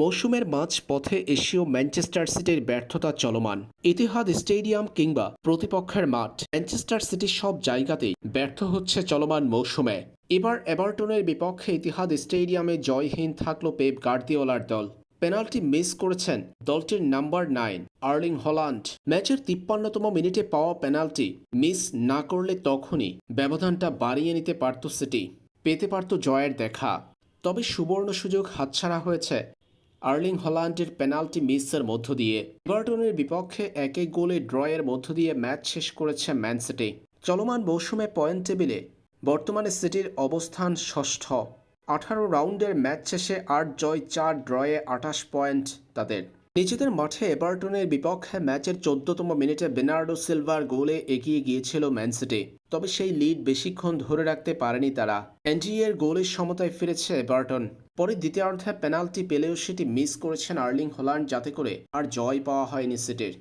মৌসুমের মাঝ পথে এশীয় ম্যানচেস্টার সিটির ব্যর্থতা চলমান। ইতিহাদ স্টেডিয়াম কিংবা প্রতিপক্ষের মাঠ ম্যানচেস্টার সিটি সব জায়গাতেই ব্যর্থ হচ্ছে চলমান মৌসুমে। এবার এভারটনের বিপক্ষে ইতিহাদ স্টেডিয়ামে জয়হীন থাকল পেপ গার্দিওলার দল। পেনাল্টি মিস করেছেন দলটির নাম্বার নাইন, আর্লিং হল্যান্ড। ম্যাচের তিপ্পান্নতম মিনিটে পাওয়া পেনাল্টি মিস না করলে তখনই ব্যবধানটা বাড়িয়ে নিতে পারত সিটি। পেতে পারত জয়ের দেখা। তবে সুবর্ণ সুযোগ হাতছাড়া হয়েছে আর্লিং হল্যান্ডের পেনাল্টি মিসের মধ্য দিয়ে। এভারটনের বিপক্ষে এক এক গোলে ড্রয়ের মধ্য দিয়ে ম্যাচ শেষ করেছে ম্যানসিটি চলমান মৌসুমে পয়েন্ট টেবিলে বর্তমানে সিটির অবস্থান ষষ্ঠ। আঠারো রাউন্ডের ম্যাচ শেষে আট জয়, চার ড্রয়ে আঠাশ পয়েন্ট তাদের। নিজেদের মাঠে এভারটনের বিপক্ষে ম্যাচের চোদ্দতম মিনিটে বেনার্ডো সিলভার গোলে এগিয়ে গিয়েছিল ম্যানসিটি তবে সেই লিড বেশিক্ষণ ধরে রাখতে পারেনি তারা। এনডিএর গোলের সমতায় ফিরেছে এভারটন। পরে দ্বিতীয়ার্ধে পেনাল্টি পেলেও সেটি মিস করেছেন আর্লিং হল্যান্ড যাতে করে আর জয় পাওয়া হয়নি সিটির।